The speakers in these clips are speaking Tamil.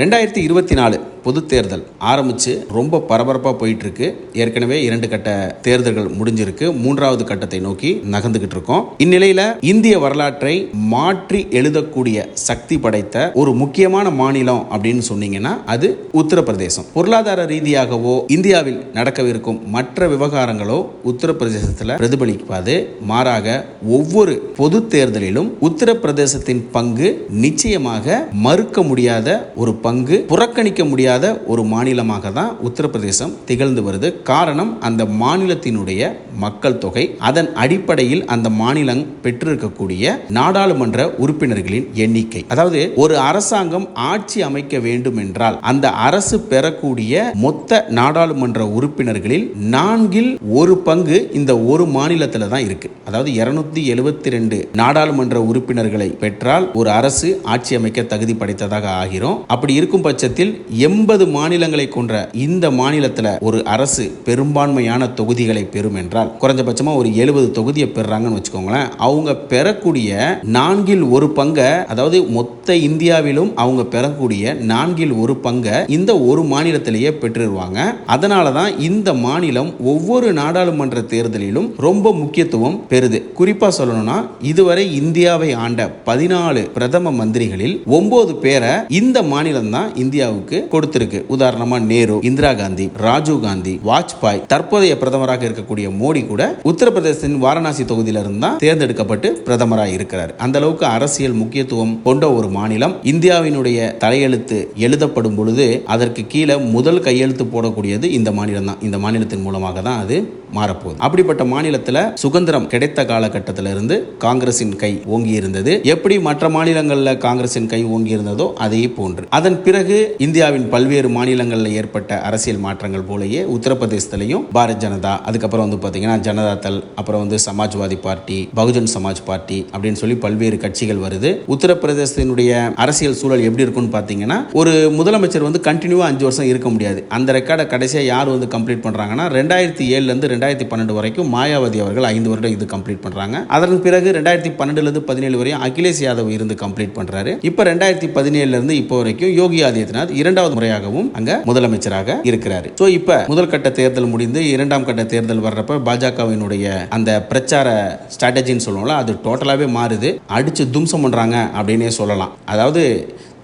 ரெண்டாயிரத்தி இருபத்தி நாலு. பொது தேர்தல் ஆரம்பிச்சு ரொம்ப பரபரப்பாக போயிட்டு இருக்கு ஏற்கனவே இரண்டு கட்ட தேர்தல்கள் முடிஞ்சிருக்கு. மூன்றாவது கட்டத்தை நோக்கி நகர்ந்துகிட்டு இருக்கோம். இந்நிலையில இந்திய வரலாற்றை மாற்றி எழுதக்கூடிய சக்தி படைத்த ஒரு முக்கியமான மாநிலம் அப்படின்னு சொன்னீங்கன்னா அது உத்தரப்பிரதேசம். பொருளாதார ரீதியாகவோ இந்தியாவில் நடக்கவிருக்கும் மற்ற விவகாரங்களோ உத்தரப்பிரதேசத்தில் பிரதிபலிக்காது மாறாக ஒவ்வொரு பொது தேர்தலிலும் உத்தரப்பிரதேசத்தின் பங்கு நிச்சயமாக மறுக்க முடியாத ஒரு பங்கு புறக்கணிக்க முடியாத ஒரு மாநிலமாக தான் உத்தரப்பிரதேசம் திகழ்ந்து வருது. காரணம் அந்த மாநிலத்தினுடைய மக்கள் தொகை அதன் அடிப்படையில் அந்த மாநிலம் பெற்றிருக்கக்கூடிய நாடாளுமன்ற உறுப்பினர்களின் எண்ணிக்கை. அதாவது ஒரு அரசாங்கம் ஆட்சி அமைக்க வேண்டும் என்றால் அந்த அரசு பெறக்கூடிய மொத்த நாடாளுமன்ற உறுப்பினர்களில் நான்கில் ஒரு பங்கு இந்த ஒரு மாநிலத்தில் தான் இருக்கு. அதாவது இருநூத்தி எழுபத்தி ரெண்டு நாடாளுமன்ற உறுப்பினர்களை பெற்றால் ஒரு அரசு ஆட்சி அமைக்க தகுதி படைத்ததாக ஆகிறோம். அப்படி இருக்கும் பட்சத்தில் எம் எண்பது மாநிலங்களை கொன்ற இந்த மாநிலத்தில் ஒரு அரசு பெரும்பான்மையான தொகுதிகளை பெறும் என்றால் குறைஞ்சபட்சமா ஒரு எழுபது தொகுதியை பெறுறாங்கன்னு வச்சுக்கோங்களேன். அவங்க பெறக்கூடிய நான்கில் ஒரு பங்கை அதாவது மொத்த இந்தியாவிலும் அவங்க பெறக்கூடிய நான்கில் ஒரு பங்கை இந்த ஒரு மாநிலத்திலேயே பெற்றுருவாங்க. அதனால தான் இந்த மாநிலம் ஒவ்வொரு நாடாளுமன்ற தேர்தலிலும் ரொம்ப முக்கியத்துவம் பெறுது. குறிப்பா சொல்லணும்னா இதுவரை இந்தியாவை ஆண்ட பதினாலு பிரதம மந்திரிகளில் ஒன்பது பேரை இந்த மாநிலம் தான் இந்தியாவுக்கு கொடுத்திருக்கு உதாரணமா நேரு இந்திரா காந்தி ராஜீவ் காந்தி வாஜ்பாய் தற்போதைய பிரதமராக இருக்கக்கூடிய மோடி கூட உத்தரப்பிரதேசத்தின் வாரணாசி தொகுதியிலிருந்து தான் தேர்ந்தெடுக்கப்பட்டு பிரதமராக இருக்கிறார். அந்த அளவுக்கு அரசியல் முக்கியத்துவம் கொண்ட ஒரு மாநிலம். இந்தியாவினுடைய தலையெழுத்து எழுதப்படும் பொழுது அதற்கு கீழே முதல் கையெழுத்து போடக்கூடியது இந்த மாநிலம் தான். இந்த மாநிலத்தின் மூலமாக தான் அது மாறப்போகுது. அப்படிப்பட்ட மாநிலத்தில் சுதந்திரம் கிடைத்த காலகட்டத்தில் இருந்து காங்கிரசின் கை ஓங்கி இருந்தது எப்படி மற்ற மாநிலங்களில் காங்கிரசின் கை ஓங்கி இருந்ததோ அதே போன்று. அதன் பிறகு இந்தியாவின் பல்வேறு மாநிலங்களில் ஏற்பட்ட அரசியல் மாற்றங்கள் போலயே உத்தரப்பிரதேசத்திலையும் பாரத் ஜனதா அதுக்கப்புறம் வந்து பார்த்தீங்கன்னா ஜனதா தள் அப்புறம் வந்து சமாஜ்வாதி பார்ட்டி பகுஜன் சமாஜ் பார்ட்டி அப்படின்னு சொல்லி பல்வேறு கட்சிகள் வருது. உத்தரப்பிரதேசத்தினுடைய அரசியல் சூழல் எப்படி இருக்கும்னு பார்த்தீங்கன்னா ஒரு முதலமைச்சர் வந்து கண்டினியூவா அஞ்சு வருஷம் இருக்க முடியாது. அந்த ரெக்கார்டை கடைசியாக யார் வந்து கம்ப்ளீட் பண்றாங்கன்னா ரெண்டாயிரத்தி ஏழுலேருந்து ரெண்டாயிரத்தி பன்னெண்டு வரைக்கும் மாயாவதி அவர்கள் ஐந்து வருடம் இது கம்ப்ளீட் பண்றாங்க. அதற்கு பிறகு ரெண்டாயிரத்தி பன்னெண்டுலேருந்து பதினேழு வரையும் அகிலேஷ் யாதவ் இருந்து கம்ப்ளீட் பண்றாரு. இப்போ ரெண்டாயிரத்தி பதினேழுல இருந்து இப்போ வரைக்கும் யோகி ஆதித்யநாத் இரண்டாவது முறை முறையாகவும் அங்க முதலமைச்சராக இருக்கிறார். ஸோ இப்போ முதல் கட்ட தேர்தல் முடிந்து இரண்டாம் கட்ட தேர்தல் வர்றப்ப பாஜகவினுடைய அந்த பிரச்சார ஸ்ட்ராட்டஜின்னு சொல்லுவோம்ல அது டோட்டலாகவே மாறுது. அடிச்சு தும்சம் பண்றாங்க அப்படின்னே சொல்லலாம். அதாவது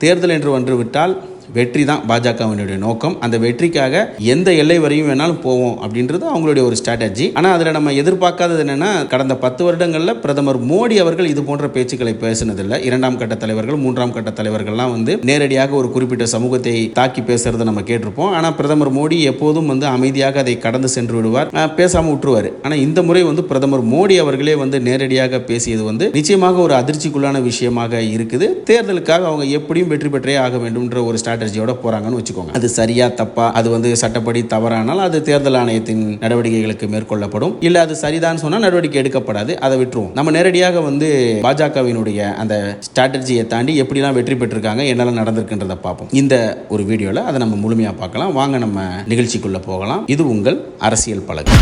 தேர்தல் என்று வந்து விட்டால் வெற்றி தான் பாஜகவினுடைய நோக்கம். அந்த வெற்றிக்காக எந்த எல்லை வரையும் வேணாலும் போவோம் அப்படின்றது அவங்களுடைய ஒரு ஸ்ட்ராட்டஜி ஆனால் அதில் நம்ம எதிர்பார்க்காதது என்னென்னா கடந்த பத்து வருடங்களில் பிரதமர் மோடி அவர்கள் இது போன்ற பேச்சுக்களை பேசினதில்லை. இரண்டாம் கட்ட தலைவர்கள் மூன்றாம் கட்ட தலைவர்கள்லாம் வந்து நேரடியாக ஒரு குறிப்பிட்ட சமூகத்தை தாக்கி பேசுறதை நம்ம கேட்டிருப்போம். ஆனால் பிரதமர் மோடி எப்போதும் வந்து அமைதியாக அதை கடந்து சென்று விடுவார். பேசாமல் விட்டுருவார். ஆனால் இந்த முறை வந்து பிரதமர் மோடி அவர்களே வந்து நேரடியாக பேசியது வந்து நிச்சயமாக ஒரு அதிர்ச்சிக்குள்ளான விஷயமாக இருக்குது. தேர்தலுக்காக அவங்க எப்படியும் வெற்றி பெற்றே ஆக வேண்டும்ன்ற ஒரு ஸ்ட்ராட்டஜியோட போகிறாங்கன்னு வச்சுக்கோங்க. அது சரியா தப்பா அது வந்து சட்டப்படி தவறானால் அது தேர்தல் ஆணையத்தின் நடவடிக்கைகளுக்கு மேற்கொள்ளப்படும். இல்லை அது சரிதான் சொன்னால் நடவடிக்கை எடுக்கப்படாது அதை விட்டுருவோம். நம்ம நேரடியாக வந்து பாஜகவினுடைய அந்த ஸ்ட்ராட்டஜியை தாண்டி எப்படிலாம் வெற்றி பெற்றிருக்காங்க என்னெல்லாம் நடந்திருக்குன்றதை பார்ப்போம். இந்த ஒரு வீடியோவில் அதை நம்ம முழுமையாக பார்க்கலாம். வாங்க நம்ம நிகழ்ச்சிக்குள்ளே போகலாம். இது உங்கள் அரசியல் பழகு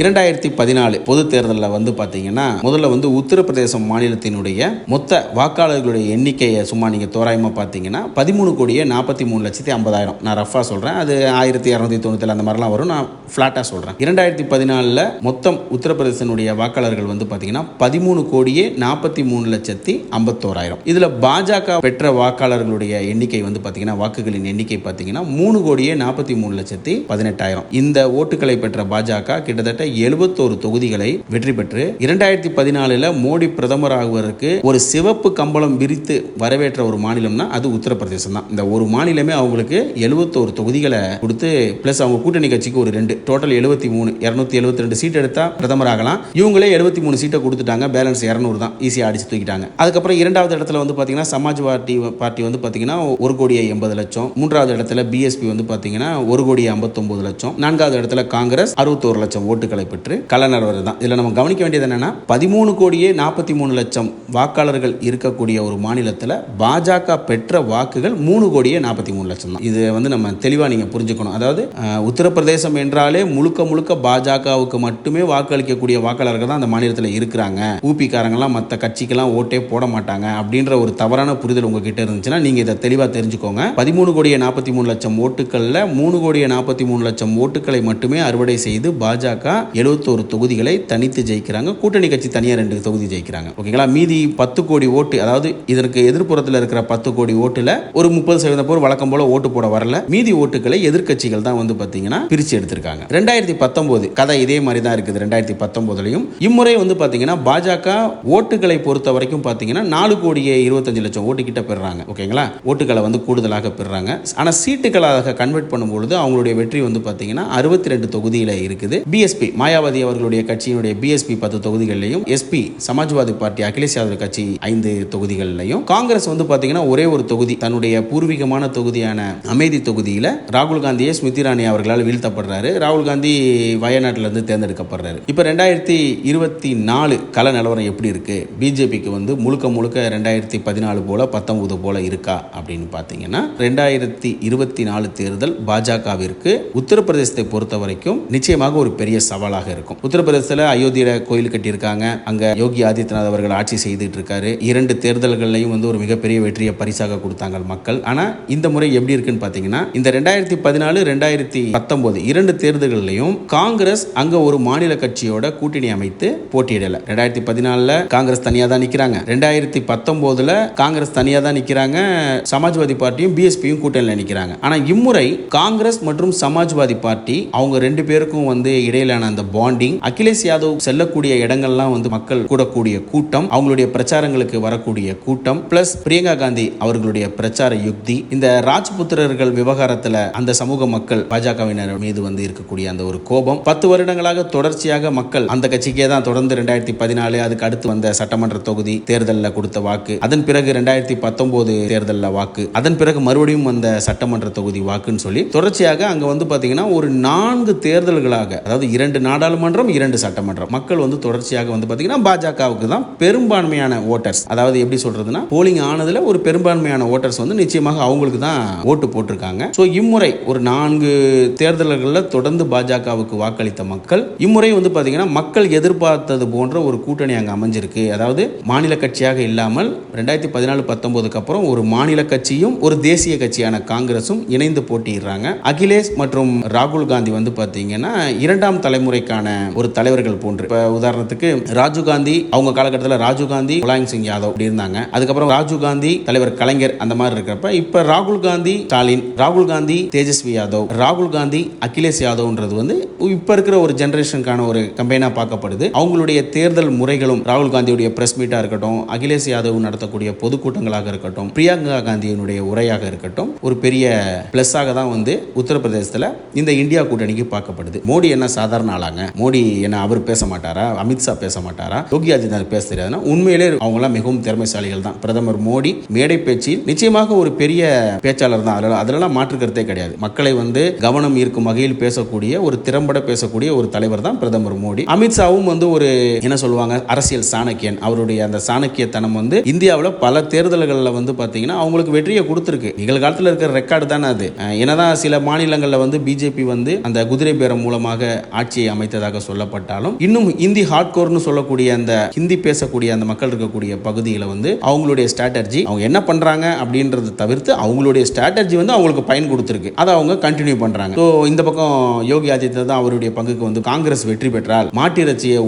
இரண்டாயிரத்தி பதினாலு பொது தேர்தலில் வந்து பார்த்தீங்கன்னா முதல்ல வந்து உத்தரப்பிரதேசம் மாநிலத்தினுடைய மொத்த வாக்காளர்களுடைய எண்ணிக்கையை சும்மா நீங்கள் தோராயமாக பார்த்தீங்கன்னா பதிமூணு கோடியே நாற்பத்தி மூணு லட்சத்தி ஐம்பதாயிரம். நான் ரஃபாக சொல்கிறேன் அது ஆயிரத்தி இரநூத்தி தொண்ணூற்றி அந்த மாதிரிலாம் வரும். நான் ஃப்ளாட்டாக சொல்கிறேன் இரண்டாயிரத்தி பதினாலில் மொத்தம் உத்தரப்பிரதேசனுடைய வாக்காளர்கள் வந்து பார்த்தீங்கன்னா பதிமூணு கோடியே நாற்பத்தி மூணு லட்சத்தி ஐம்பத்தோராயிரம். இதில் பாஜக பெற்ற வாக்காளர்களுடைய எண்ணிக்கை வந்து பார்த்தீங்கன்னா வாக்குகளின் எண்ணிக்கை பார்த்தீங்கன்னா மூணு கோடியே நாற்பத்தி மூணு லட்சத்தி பதினெட்டாயிரம். இந்த ஓட்டுகளை பெற்ற பாஜக கிட்டத்தட்ட எழுபத்தோரு தொகுதிகளை வெற்றி பெற்று இரண்டாயிரத்தி பதினாலில் மோடி பிரதமர் ஆகுவதற்கு ஒரு சிவப்பு கம்பளம் விரித்து வரவேற்ற ஒரு மாநிலம்னா அது உத்தரப்பிரதேசம் தான். இந்த ஒரு மாநிலமே அவங்களுக்கு எழுபத்தோரு தொகுதிகளை கொடுத்து பிளஸ் அவங்க கூட்டணி கட்சிக்கு ஒரு ரெண்டு டோட்டல் எழுபத்தி மூணு இரநூத்தி எழுபத்தி ரெண்டு சீட் எடுத்தா பிரதமர் ஆகலாம். இவங்களே எழுபத்தி மூணு சீட்டை கொடுத்துட்டாங்க பேலன்ஸ் இரநூறு தான் ஈஸியாக அடிச்சு தூக்கிட்டாங்க. அதுக்கப்புறம் இரண்டாவது இடத்துல வந்து பார்த்தீங்கன்னா சமாஜ்வாதி பார்ட்டி வந்து பார்த்தீங்கன்னா ஒரு கோடியே எண்பது லட்சம். மூன்றாவது இடத்துல பிஎஸ்பி வந்து பார்த்தீங்கன்னா ஒரு கோடியே ஐம்பத்தொன்பது லட்சம். நான்காவது இடத்துல காங்கிரஸ் அறுபத்தோரு லட்சம் ஓட்டுகள். வாக்குகளை பெற்று கலநரவர் தான். இதில் நம்ம கவனிக்க வேண்டியது என்னன்னா பதிமூணு கோடியே நாற்பத்தி மூணு லட்சம் வாக்காளர்கள் இருக்கக்கூடிய ஒரு மாநிலத்தில் பாஜக பெற்ற வாக்குகள் மூணு கோடியே நாற்பத்தி மூணு லட்சம் தான். இது வந்து நம்ம தெளிவாக நீங்கள் புரிஞ்சுக்கணும். அதாவது உத்தரப்பிரதேசம் என்றாலே முழுக்க முழுக்க பாஜகவுக்கு மட்டுமே வாக்களிக்கக்கூடிய வாக்காளர்கள் தான் அந்த மாநிலத்தில் இருக்கிறாங்க. ஊபிக்காரங்களாம் மற்ற கட்சிக்கெல்லாம் ஓட்டே போட மாட்டாங்க அப்படின்ற ஒரு தவறான புரிதல் உங்ககிட்ட இருந்துச்சுன்னா நீங்கள் இதை தெளிவாக தெரிஞ்சுக்கோங்க. பதிமூணு கோடியே நாற்பத்தி மூணு லட்சம் ஓட்டுகளில் மூணு கோடியே நாற்பத்தி மூணு லட்சம் ஓட்டுகளை மட்டுமே அறுவடை செய்து பாஜக எழுபத்தோரு தொகுதிகளை தனித்து ஜெயிக்கிறாங்க. கூட்டணி கட்சி தனியாக ரெண்டு தொகுதி ஜெயிக்கிறாங்க. ஓகேங்களா? மீதி பத்து கோடி ஓட்டு அதாவது இதற்கு எதிர்ப்புறத்தில் இருக்கிற பத்து கோடி ஓட்டுல ஒரு முப்பது சதவீதம் பேர் வழக்கம் போல ஓட்டு போட வரல. மீதி ஓட்டுகளை எதிர்க்கட்சிகள் தான் வந்து பார்த்தீங்கன்னா பிரிச்சு எடுத்திருக்காங்க. ரெண்டாயிரத்தி பத்தொன்பது கதை இதே மாதிரி தான் இருக்குது. ரெண்டாயிரத்தி பத்தொன்பதுலையும் இம்முறை வந்து பார்த்தீங்கன்னா பாஜக ஓட்டுகளை பொறுத்த வரைக்கும் பார்த்தீங்கன்னா நாலு கோடியே இருபத்தஞ்சு லட்சம் ஓட்டு கிட்ட பெறுறாங்க. ஓகேங்களா? ஓட்டுகளை வந்து கூடுதலாக பெறுறாங்க. ஆனா சீட்டுகளாக கன்வெர்ட் பண்ணும்பொழுது அவங்களுடைய வெற்றி வந்து பார்த்தீங்கன்னா அறுபத்தி ரெண்டு தொகுதியில் இருக்குது. பிஎஸ்பி மாயாவதி அவர்களுடைய கட்சியினுடைய பிஎஸ்பி பத்து தொகுதிகளிலையும் எஸ்பி சமாஜ்வாதி பார்ட்டி அகிலேஷ் யாதவ் கட்சி ஐந்து தொகுதிகளிலையும். காங்கிரஸ் வந்து பாத்தீங்கன்னா ஒரே ஒரு தொகுதி. தன்னுடைய பூர்வீகமான தொகுதியான அமேதி தொகுதியில ராகுல் காந்தியை ஸ்மிருதி இரானி அவர்களால் வீழ்த்தப்படுறாரு. ராகுல் காந்தி வயநாட்டில் இருந்து தேர்ந்தெடுக்கப்படுறாரு. இப்போ ரெண்டாயிரத்தி இருபத்தி நாலு கல நிலவரம் எப்படி இருக்கு? பிஜேபிக்கு வந்து முழுக்க முழுக்க ரெண்டாயிரத்தி பதினாலு போல பத்தொன்பது போல இருக்கா அப்படின்னு பார்த்தீங்கன்னா ரெண்டாயிரத்தி இருபத்தி நாலு தேர்தல் பாஜகவிற்கு உத்தரப்பிரதேசத்தை பொறுத்த வரைக்கும் நிச்சயமாக ஒரு பெரிய சவால். சவாலாக இருக்கும். உத்தரப்பிரதேசத்தில் அயோத்தியில கோயில் கட்டியிருக்காங்க. அங்கே யோகி ஆதித்யநாத் அவர்கள் ஆட்சி செய்துட்டு இருக்காரு. இரண்டு தேர்தல்கள்லையும் வந்து ஒரு மிகப்பெரிய வெற்றியை பரிசாக கொடுத்தாங்க மக்கள். ஆனால் இந்த முறை எப்படி இருக்குன்னு பார்த்தீங்கன்னா இந்த ரெண்டாயிரத்தி பதினாலு ரெண்டாயிரத்தி பத்தொன்பது இரண்டு தேர்தல்கள்லையும் காங்கிரஸ் அங்கே ஒரு மாநில கட்சியோட கூட்டணி அமைத்து போட்டியிடல. ரெண்டாயிரத்தி பதினாலுல காங்கிரஸ் தனியாக தான் நிற்கிறாங்க ரெண்டாயிரத்தி பத்தொன்பதுல காங்கிரஸ் தனியாக தான் நிற்கிறாங்க சமாஜ்வாதி பார்ட்டியும் பிஎஸ்பியும் கூட்டணியில் நிற்கிறாங்க ஆனால் இம்முறை காங்கிரஸ் மற்றும் சமாஜ்வாதி பார்ட்டி அவங்க ரெண்டு பேருக்கும் வந்து இடையிலான அந்த பாண்டிங் அகிலேஷ் யாதவ் செல்லக்கூடிய இடங்கள்லாம் வந்து மக்கள் கூடக்கூடிய கூட்டம் அவங்களுடைய பிரச்சாரங்களுக்கு வரக்கூடிய கூட்டம் பிளஸ் பிரியங்கா காந்தி அவர்களுடைய பிரச்சார யுக்தி. இந்த ராஜ்புத்திரர்கள் விவகாரத்துல அந்த சமூக மக்கள் பாஜகவினர் மீது வந்து இருக்கக்கூடிய அந்த ஒரு கோபம். பத்து வருடங்களாக தொடர்ச்சியாக மக்கள் அந்த கட்சிக்கே தான் தொடர்ந்து ரெண்டாயிரத்தி பதினாலு அதுக்கு அடுத்து வந்த சட்டமன்ற தொகுதி தேர்தலில் கொடுத்த வாக்கு அதன் பிறகு ரெண்டாயிரத்தி பத்தொன்பது தேர்தலில் வாக்கு அதன் பிறகு மறுபடியும் வந்த சட்டமன்ற தொகுதி வாக்குன்னு சொல்லி தொடர்ச்சியாக அங்க வந்து பாத்தீங்கன்னா ஒரு நான்கு தேர்தல்களாக அதாவது இரண்டு நாடாளுமன்றம் இரண்டு சட்டமன்றம். மக்கள் வந்து தொடர்ச்சியாக வந்து பார்த்தீங்கன்னா பாஜகவுக்கு தான் பெரும்பான்மையான ஓட்டர்ஸ் அதாவது எப்படி சொல்றதுன்னா போலிங் ஆனதுல ஒரு பெரும்பான்மையான ஓட்டர்ஸ் வந்து நிச்சயமாக அவங்களுக்கு தான் ஓட்டு போட்டிருக்காங்க. ஸோ இம்முறை ஒரு நான்கு தேர்தல்களில் தொடர்ந்து பாஜகவுக்கு வாக்களித்த மக்கள் இம்முறை வந்து பார்த்தீங்கன்னா மக்கள் எதிர்பார்த்தது போன்ற ஒரு கூட்டணி அங்கே அமைஞ்சிருக்கு. அதாவது மாநில கட்சியாக இல்லாமல் ரெண்டாயிரத்தி பதினாலு பத்தொன்பதுக்கு அப்புறம் ஒரு மாநில கட்சியும் ஒரு தேசிய கட்சியான காங்கிரஸும் இணைந்து போட்டியிடுறாங்க. அகிலேஷ் மற்றும் ராகுல் காந்தி வந்து பாத்தீங்கன்னா இரண்டாம் தலைமுறைக்கான ஒரு தலைவர்கள் போன்று. இப்போ உதாரணத்துக்கு ராஜீவ் காந்தி அவங்க காலகட்டத்தில் ராஜீவ் காந்தி முலாயம் சிங் யாதவ் அப்படி இருந்தாங்க. அதுக்கப்புறம் ராஜீவ் காந்தி தலைவர் கலைஞர் அந்த மாதிரி இருக்கிறப்ப இப்ப ராகுல் காந்தி ஸ்டாலின் ராகுல் காந்தி தேஜஸ்வி யாதவ் ராகுல் காந்தி அகிலேஷ் யாதவ்ன்றது வந்து இப்ப இருக்கிற ஒரு ஜென்ரேஷனுக்கான ஒரு கம்பெயினா பார்க்கப்படுது. அவங்களுடைய தேர்தல் முறைகளும் ராகுல் காந்தியுடைய பிரஸ் மீட்டா இருக்கட்டும் அகிலேஷ் யாதவ் நடத்தக்கூடிய பொதுக்கூட்டங்களாக இருக்கட்டும் பிரியங்கா காந்தியினுடைய உரையாக இருக்கட்டும் ஒரு பெரிய பிளஸ்ஸாக தான் வந்து உத்தரப்பிரதேசத்தில் இந்த இந்தியா கூட்டணிக்கு பார்க்கப்படுது. மோடி என்ன சாதாரண ஆளாங்க மோடி என்ன அவர் பேச மாட்டாரா அமித்ஷா பேச மாட்டாரா யோகி ஆதித்யநாத் பேச தெரியாதுன்னா உண்மையிலே அவங்களாம் மிகவும் திறமைசாலிகள் தான். பிரதமர் மோடி மேடை பேச்சில் நிச்சயமாக ஒரு பெரிய பேச்சாளர் தான். அதில் அதிலெல்லாம் மாற்றுக்கிறதே கிடையாது. மக்களை வந்து கவனம் ஈர்க்கும் வகையில் பேசக்கூடிய ஒரு திறம்பட பேசக்கூடிய ஒரு தலைவர் தான் பிரதமர் மோடி. அமித்ஷாவும் வந்து ஒரு என்ன சொல்லுவாங்க அரசியல் சாணக்கியன். அவருடைய அந்த சாணக்கியத்தனம் வந்து இந்தியாவில் பல தேர்தல்களில் வந்து பார்த்தீங்கன்னா அவங்களுக்கு வெற்றியை கொடுத்துருக்கு. நிகழ்காலத்தில் இருக்கிற ரெக்கார்டு தானே அது. என்னதான் சில மாநிலங்களில் வந்து பிஜேபி வந்து அந்த குதிரை பேரம் மூலமாக ஆட்சியை அமைத்ததாக சொல்லப்பட்டாலும் இன்னும் இந்தி ஹார்ட்கோர்னு சொல்லக்கூடிய அந்த ஹிந்தி பேசக்கூடிய அந்த மக்கள் இருக்கக்கூடிய பகுதியில் வந்து அவங்களுடைய ஸ்ட்ராட்டஜி அவங்க என்ன பண்றாங்க அப்படின்றத தவிர்த்து அவங்களுடைய ஸ்ட்ராட்டஜி வந்து அவங்களுக்கு பயன் கொடுத்துருக்கு. அதை அவங்க கண்டினியூ பண்றாங்க. ஸோ இந்த பக்கம் யோகி ஆதித்யநாத் தான் அவருடைய பங்குக்கு வந்து காங்கிரஸ் வெற்றி பெற்றால் மாட்டு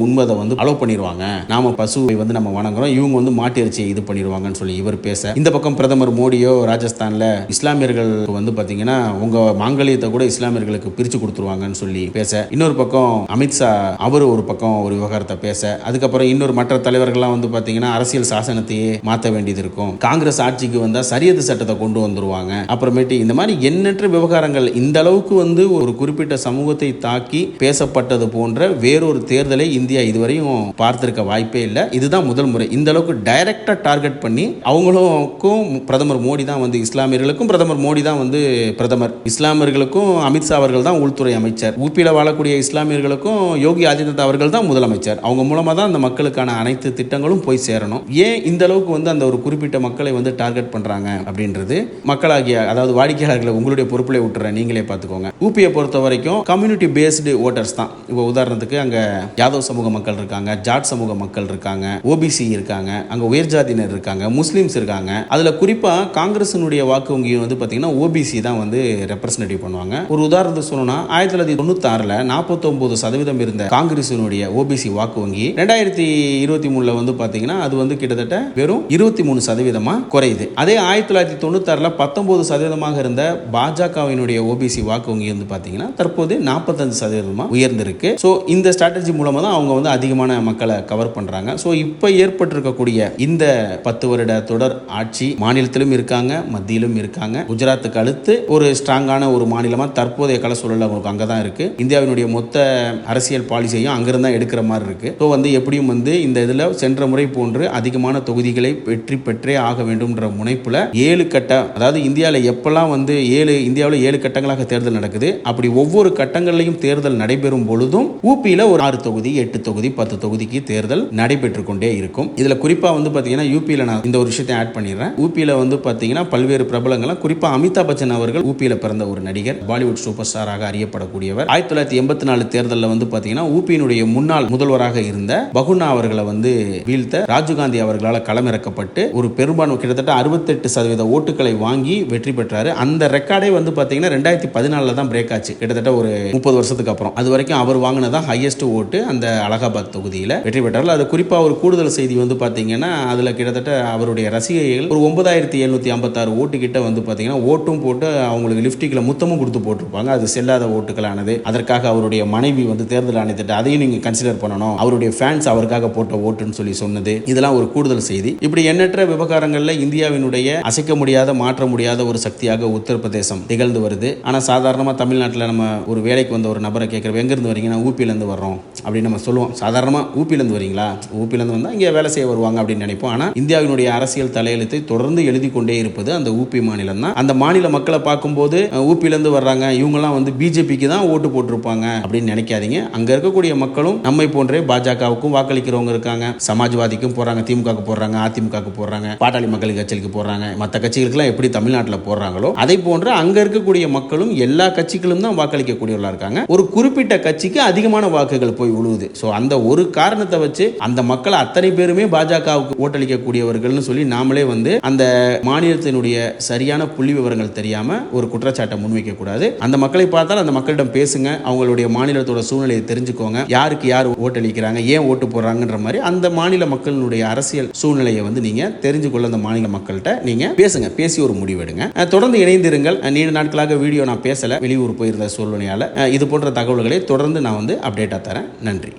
உண்மதை வந்து அலோவ் பண்ணிடுவாங்க நாம பசுவை வந்து நம்ம வணங்குறோம். இவங்க வந்து மாட்டிறைச்சியை இது பண்ணிடுவாங்கன்னு சொல்லி இவர் பேச. இந்த பக்கம் பிரதமர் மோடியோ ராஜஸ்தான்ல இஸ்லாமியர்களுக்கு வந்து பாத்தீங்கன்னா உங்க மாங்கலியத்தை கூட இஸ்லாமியர்களுக்கு பிரிச்சு கொடுத்துருவாங்கன்னு சொல்லி பேச. இன்னொரு பக்கம் அமித்ஷா அவர் ஒரு பக்கம் ஒரு விவகாரத்தை பேச அதுக்கப்புறம் இன்னொரு மற்ற தலைவர்கள்லாம் வந்து பார்த்தீங்கன்னா அரசியல் சாசனத்தையே மாற்ற வேண்டியது இருக்கும். காங்கிரஸ் ஆட்சிக்கு வந்தால் சரியது சட்டத்தை கொண்டு வந்துருவாங்க. அப்புறமேட்டு இந்த மாதிரி எண்ணற்ற விவகாரங்கள் இந்த அளவுக்கு வந்து ஒரு குறிப்பிட்ட சமூகத்தை தாக்கி பேசப்பட்டது போன்ற வேறொரு தேர்தலை இந்தியா இதுவரையும் பார்த்திருக்க வாய்ப்பே இல்லை. இதுதான் முதல் முறை. இந்த அளவுக்கு டைரக்டா டார்கெட் பண்ணி அவங்களுக்கும் பிரதமர் மோடி தான் வந்து இஸ்லாமியர்களுக்கும் பிரதமர் மோடி தான் வந்து பிரதமர். இஸ்லாமியர்களுக்கும் அமித்ஷா அவர்கள் தான் உள்துறை அமைச்சர். ஊப்பியில் வாழக்கூடிய இஸ்லாமிய காஷ்மீர்களுக்கும் யோகி ஆதித்யநாத் அவர்கள் தான் முதலமைச்சர். அவங்க மூலமாக தான் அந்த மக்களுக்கான அனைத்து திட்டங்களும் போய் சேரணும். ஏன் இந்த அளவுக்கு வந்து அந்த ஒரு குறிப்பிட்ட மக்களை வந்து டார்கெட் பண்ணுறாங்க அப்படின்றது? மக்களாகிய அதாவது வாடிக்கையாளர்களை உங்களுடைய பொறுப்பிலே விட்டுற நீங்களே பார்த்துக்கோங்க. ஊபியை பொறுத்த வரைக்கும் கம்யூனிட்டி பேஸ்டு ஓட்டர்ஸ் தான். இப்போ உதாரணத்துக்கு அங்கே யாதவ் சமூக மக்கள் இருக்காங்க ஜாட் சமூக மக்கள் இருக்காங்க ஓபிசி இருக்காங்க அங்கே உயர்ஜாதியினர் இருக்காங்க முஸ்லீம்ஸ் இருக்காங்க. அதில் குறிப்பாக காங்கிரஸினுடைய வாக்கு வங்கியும் வந்து பார்த்தீங்கன்னா ஓபிசி தான் வந்து ரெப்ரஸன்டேட்டிவ் பண்ணுவாங்க. ஒரு உதாரணத்துக்கு சொல்லணும்னா ஆயிரத்தி தொள்ளாயிரத்தி தொண்ணூத்தாறில் நாற்பத்தொம்பது சதவீதம் இருந்த காங்கிரசினுடைய ஓபிசி வாக்கு வங்கி ரெண்டாயிரத்தி இருபத்தி மூணுல வந்து பாத்தீங்கன்னா அது வந்து கிட்டத்தட்ட வெறும் இருபத்தி மூணு சதவீதமாக குறையுது. அதே ஆயிரத்தி தொள்ளாயிரத்தி தொண்ணூத்தாறில் பத்தொன்பது சதவீதமாக இருந்த பாஜகவினுடைய ஓபிசி வாக்கு வங்கி வந்து பாத்தீங்கன்னா தற்போது நாற்பத்தஞ்சு சதவீதமாக உயர்ந்திருக்கு. ஸோ இந்த ஸ்ட்ராட்டஜி மூலமாக தான் அவங்க வந்து அதிகமான மக்களை கவர் பண்ணுறாங்க ஸோ இப்போ ஏற்பட்டிருக்கக்கூடிய இந்த பத்து வருட தொடர் ஆட்சி மாநிலத்திலும் இருக்காங்க மத்தியிலும் இருக்காங்க. குஜராத்துக்கு அடுத்து ஒரு ஸ்ட்ராங்கான ஒரு மாநிலமாக தற்போதைய கள சூழல் அவங்களுக்கு அங்கே தான் இருக்குது இந்தியாவினுடைய மொத்த அரசியல் பாலிசியையும் அங்கிருந்து தான் எடுக்கிற மாதிரி இருக்குது ஸோ வந்து எப்படியும் வந்து இந்த இதில் சென்ற முறை போன்று அதிகமான தொகுதிகளை வெற்றி பெற்றே ஆக வேண்டும்ன்ற முனைப்பில் ஏழு கட்ட அதாவது இந்தியாவில் எப்பெல்லாம் வந்து ஏழு இந்தியாவில் ஏழு கட்டங்களாக தேர்தல் நடக்குது அப்படி ஒவ்வொரு கட்டங்கள்லையும் தேர்தல் நடைபெறும் பொழுதும் ஊபியில் ஒரு ஆறு தொகுதி எட்டு தொகுதி பத்து தொகுதிக்கு தேர்தல் நடைபெற்று கொண்டே இருக்கும். இதில் குறிப்பாக வந்து பார்த்தீங்கன்னா யூபியில் நான் இந்த ஒரு விஷயத்தை ஆட் பண்ணிடுறேன். ஊபியில் வந்து பார்த்தீங்கன்னா பல்வேறு பிரபலங்கள்லாம் குறிப்பாக அமிதாப் பச்சன் அவர்கள் ஊபியில் பிறந்த ஒரு நடிகர் பாலிவுட் சூப்பர் ஸ்டாராக அறியப்படக்கூடியவர். ஆயிரத்தி தொள்ளாயிரத்தி எண்பத்தி நாலு தேர்தலில் வந்து பார்த்தீங்கன்னா ஊபியினுடைய முன்னாள் முதல்வராக இருந்த பகுனா அவர்களை வந்து வீழ்த்த ராஜீவ்காந்தி அவர்களால் களமிறக்கப்பட்டு ஒரு பெரும்பான்மை கிட்டத்தட்ட அறுபத்தெட்டு சதவீத ஓட்டுகளை வாங்கி வெற்றி பெற்றார். அந்த ரெக்கார்டே வந்து பார்த்தீங்கன்னா ரெண்டாயிரத்தி பதினாலில் தான் பிரேக் ஆச்சு. கிட்டத்தட்ட ஒரு முப்பது வருஷத்துக்கு அப்புறம். அது வரைக்கும் அவர் வாங்கினதான் ஹையஸ்ட் ஓட்டு அந்த அலகாபாத் தொகுதியில் வெற்றி பெற்றார். அது குறிப்பாக ஒரு கூடுதல் செய்தி வந்து பார்த்தீங்கன்னா அதில் கிட்டத்தட்ட அவருடைய ரசிகைகள் ஒரு ஒன்பதாயிரத்தி எழுநூற்றி ஐம்பத்தாறு ஓட்டு கிட்ட வந்து பார்த்தீங்கன்னா ஓட்டும் போட்டு அவங்களுக்கு லிப்டிக்கில் முத்தமும் கொடுத்து போட்டிருப்பாங்க. அது செல்லாத ஓட்டுகளானது. அதற்காக அவருடைய மனைவி வந்து தேர்தல் ஆணையத்திட்ட அதையும் நீங்கள் கன்சிடர் பண்ணணும். அவருடைய ஃபேன்ஸ் அவருக்காக போட்ட ஓட்டுன்னு சொல்லி சொன்னது. இதெல்லாம் ஒரு கூடுதல் செய்தி. இப்படி எண்ணற்ற விவகாரங்களில் இந்தியாவினுடைய அசைக்க முடியாத மாற்ற முடியாத ஒரு சக்தியாக உத்தரப்பிரதேசம் திகழ்ந்து வருது. ஆனால் சாதாரணமாக தமிழ்நாட்டில் நம்ம ஒரு வேலைக்கு வந்த ஒரு நபரை கேட்குறோம் எங்கேருந்து வரீங்கன்னா ஊப்பிலேருந்து வர்றோம். அப்படின்னு நம்ம சொல்லுவோம். சாதாரணமாக ஊப்பிலேருந்து வரீங்களா ஊப்பிலேருந்து வந்தால் இங்கே வேலை செய்ய வருவாங்க அப்படின்னு நினைப்போம். ஆனால் இந்தியாவினுடைய அரசியல் தலையெழுத்தை தொடர்ந்து எழுதி கொண்டே இருப்பது அந்த ஊபி மாநிலம் தான். அந்த மாநில மக்களை பார்க்கும்போது அஹ், ஊப்பிலேருந்து வர்றாங்க. இவங்கெல்லாம் வந்து பிஜேபிக்கு தான் ஓட்டு போட்டிருப்பாங்க அப்படின்னு நினைக்காதீங்க. அங்கே இருக்கக்கூடிய மக்களும் நம்மை போன்றே பாஜகவுக்கும் வாக்களிக்கிறவங்க இருக்காங்க. சமாஜ்வாதிக்கும் போகிறாங்க திமுகவுக்கு போடுறாங்க அதிமுகவுக்கு போடுறாங்க பாட்டாளி மக்கள் கட்சிகளுக்கு போடுறாங்க மற்ற கட்சிகளுக்கெல்லாம் எப்படி தமிழ்நாட்டில் போடுறாங்களோ அதை போன்று அங்கே இருக்கக்கூடிய மக்களும் எல்லா கட்சிகளும் தான் வாக்களிக்கக்கூடியவர்களாக இருக்காங்க. ஒரு குறிப்பிட்ட கட்சிக்கு அதிகமான வாக்குகள் போய் விழுவுது ஸோ அந்த ஒரு காரணத்தை வச்சு அந்த மக்கள் அத்தனை பேருமே பாஜகவுக்கு ஓட்டளிக்கக்கூடியவர்கள்னு சொல்லி நாமளே வந்து அந்த மாநிலத்தினுடைய சரியான புள்ளி விவரங்கள் தெரியாம ஒரு குற்றச்சாட்டை முன்வைக்க கூடாது. அந்த மக்களை பார்த்தால் அந்த மக்களிடம் பேசுங்க. அவங்களுடைய மாநிலத்தோட சூழ்நிலையை தெரிஞ்சுக்கோங்க. யாருக்கு யார் ஓட்டளிக்கிறாங்க ஏன் ஓட்டு போடுறாங்கன்ற மாதிரி அந்த மாநில மக்களினுடைய அரசியல் சூழ்நிலையை வந்து நீங்க தெரிஞ்சு கொள்ள அந்த மாநில மக்கள்கிட்ட நீங்க பேசுங்க. பேசி ஒரு முடிவெடுங்க தொடர்ந்து இணைந்திருங்கள். நீண்ட நாட்களாக வீடியோ நான் பேசல. வெளியூர் போயிருந்த சூழ்நிலையால. இது போன்ற தகவல்களை தொடர்ந்து நான் வந்து அப்டேட்டாக தரேன். நன்றி.